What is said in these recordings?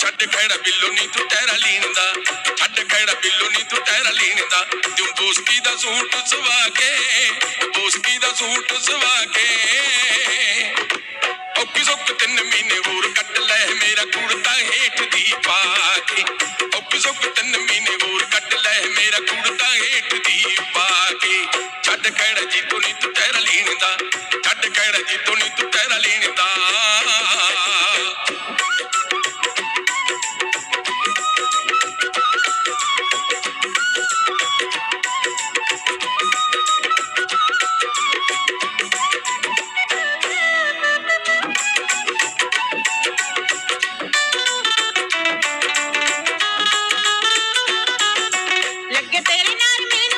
ਛੱਡ ਖੈੜਾ ਬਿੱਲੋ ਨੀ ਤੂੰ ਟਹਿਰਾ ਲੀਨ ਛੱਡ ਖੈੜਾ ਬਿੱਲੋ ਨੀ ਤੂੰ ਟਹਿਰਾ ਲੀਨ ਤੂੰ ਬੋਸਕੀ ਦਾ ਸੂਟ ਸਵਾ ਕੇ, ਬੋਸਕੀ ਦਾ ਸੂਟ ਸਵਾ ਕੇ। ਔਕੀ ਸੁੱਕ ਤਿੰਨ ਮਹੀਨੇ ਹੋਰ ਕੱਟ ਲੈ, ਮੇਰਾ ਕੁੜਤਾ ਹੇਠ ਦੀ ਪਾ ਕੇ ਔਕੀ ਸੁੱਕ ਤਿੰਨ ਮਹੀਨੇ ਹੋਰ ਕੱਟ ਲੈ, ਮੇਰਾ ਕੁੜਤਾ ਹੇਠ ਦੀ ਪਾ ਕੇ ਛੱਡ ਖੈੜਾ ਜੀ ਤੂੰ ਨੀ ਤੂੰ ਟਹਿਰਾ ਲੀਨ ਦਾ ਛੱਡ ਖੈੜਾ ਜੀ ਤੂੰ ਨੀ ਤੂੰ Carmen.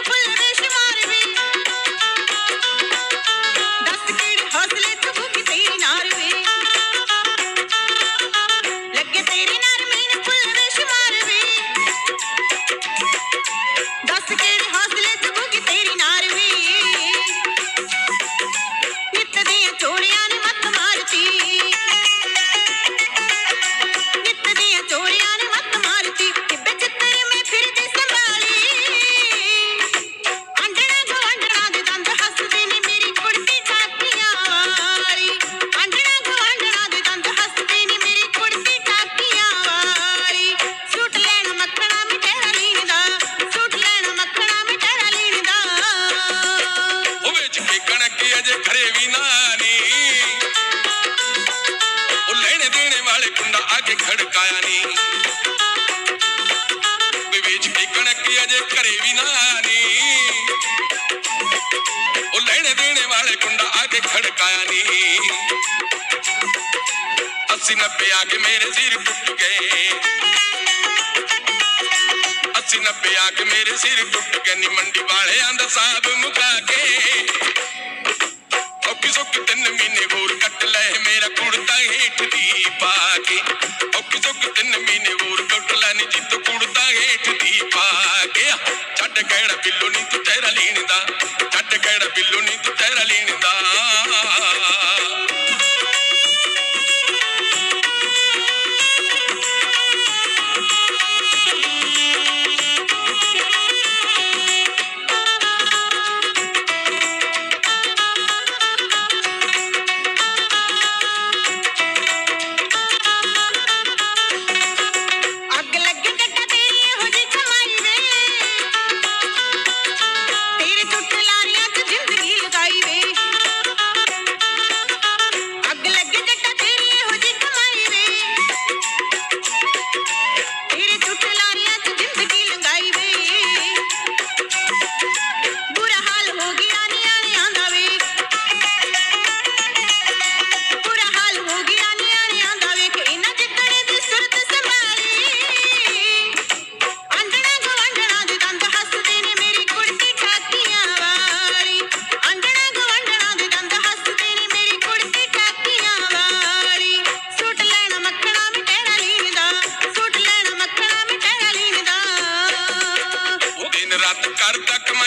ਕੇ ਖੜਕਾਇਆ ਵੀ ਵਿੱਚ ਕੇ ਕਣਕ ਅਜੇ ਘਰੇ ਵੀ ਨਾ ਨੀ ਉਹ ਲੈਣੇ ਦੇਣੇ ਵਾਲੇ ਕੁੰਡਾ ਆ ਕੇ ਖੜਕਾਇਆ ਨੀ ਅੱਸੀ ਨੱਬੇ ਆ ਕੇ ਮੇਰੇ ਸਿਰ ਟੁੱਟ ਗਏ। ਅੱਸੀ ਨੱਬੇ ਆ ਕੇ ਮੇਰੇ ਸਿਰ ਟੁੱਟ ਗਏ ਨੀ ਮੰਡੀ ਵਾਲਿਆਂ ਦਾ ਸਾਬ ਮੁਕਾ ਕੇ। ਔਕੀ ਸੁੱਕ ਤਿੰਨ ਛੱਡ ਕਿਹੜਾ ਬਿੱਲੋ ਨੀ ਤੂੰ ਤੇਰਾ ਲੀਨ ਦਾ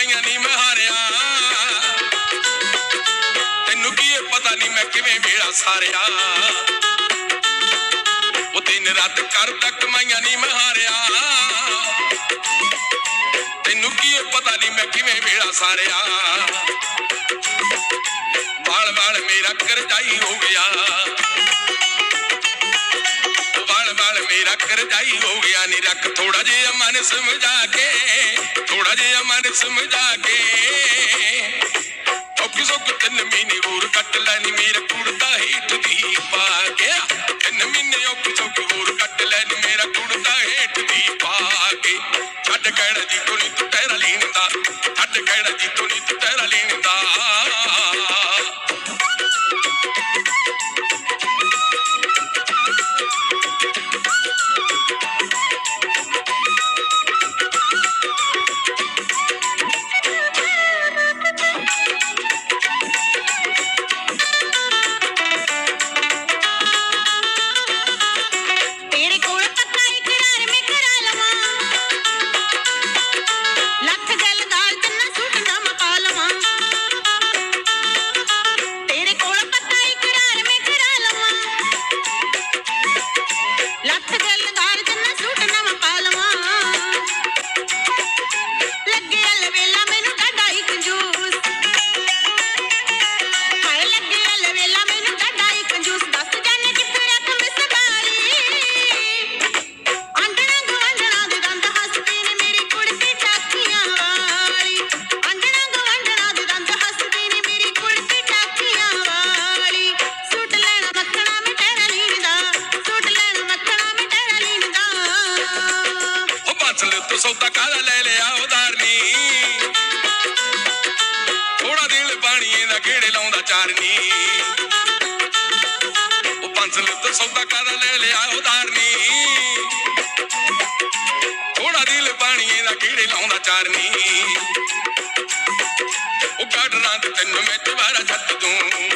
ਕਰਦਾ ਨਹੀਂ ਮੈਂ ਹਾਰਿਆ। ਤੈਨੂੰ ਕੀ ਪਤਾ ਨਹੀਂ ਮੈਂ ਕਿਵੇਂ ਵੇਲਾ ਸਾਰਿਆ। ਉਹ ਦਿਨ ਰਾਤ ਕਰਦਾ ਕਮਾਈਆਂ ਨਹੀਂ ਮੈਂ ਹਾਰਿਆ। ਤੈਨੂੰ ਕੀ ਪਤਾ ਨਹੀਂ ਮੈਂ ਕਿਵੇਂ ਵੇੜਾ ਸਾਰਿਆ। ਵਾਲ ਵਾਲ ਮੇਰਾ ਕਰਜਾਈ ਹੋ ਗਿਆ। ਕਰਜਾਈ ਹੋ ਗਿਆ ਨੀ ਰੱਖ ਥੋੜਾ ਜਿਹਾ ਮਨ ਸਮਝਾ ਕੇ ਥੋੜਾ ਜਿਹਾ ਮਨ ਸਮਝਾ ਕੇ। ਔਕੀ ਸੁੱਕ ਤਿੰਨ ਮਹੀਨੇ ਹੋਰ ਕੱਟ ਲੈ ਮੇਰਾ ਕੁੜਤਾ ਹੇਠ ਦੀ ਪਾ ਗਿਆ। ਤਿੰਨ ਮਹੀਨੇ ਔਕੀ ਸੁੱਕ ਹੋਰ ਕੱਟ ਲੈ ਮੇਰਾ ਕੁੜਤਾ ਹੇਠ ਤੋਂ ਸੌਦਾ ਕਾਹਦਾ ਲੈ ਲਿਆ ਉਦਾਰਨੀ ਥੋੜਾ ਦਿਲ ਪਾਣੀਏ ਦਾ ਕਿਹੜੇ ਲਾਉਂਦਾ ਚਾਰਨੀ। ਉਹ ਪੰਸਲ ਤੋਂ ਸੌਦਾ ਕਾਹਦਾ ਲੈ ਲਿਆ ਉਦਾਰਨੀ ਥੋੜਾ ਦਿਲ ਪਾਣੀਏ ਦਾ ਕਿਹੜੇ ਲਾਉਂਦਾ ਚਾਰਨੀ। ਉਹ ਗਾਡਰਾਂ ਤੇ ਤੈਨੂੰ ਮੈਂ ਦੁਬਾਰਾ ਛੱਡ ਦੂੰ।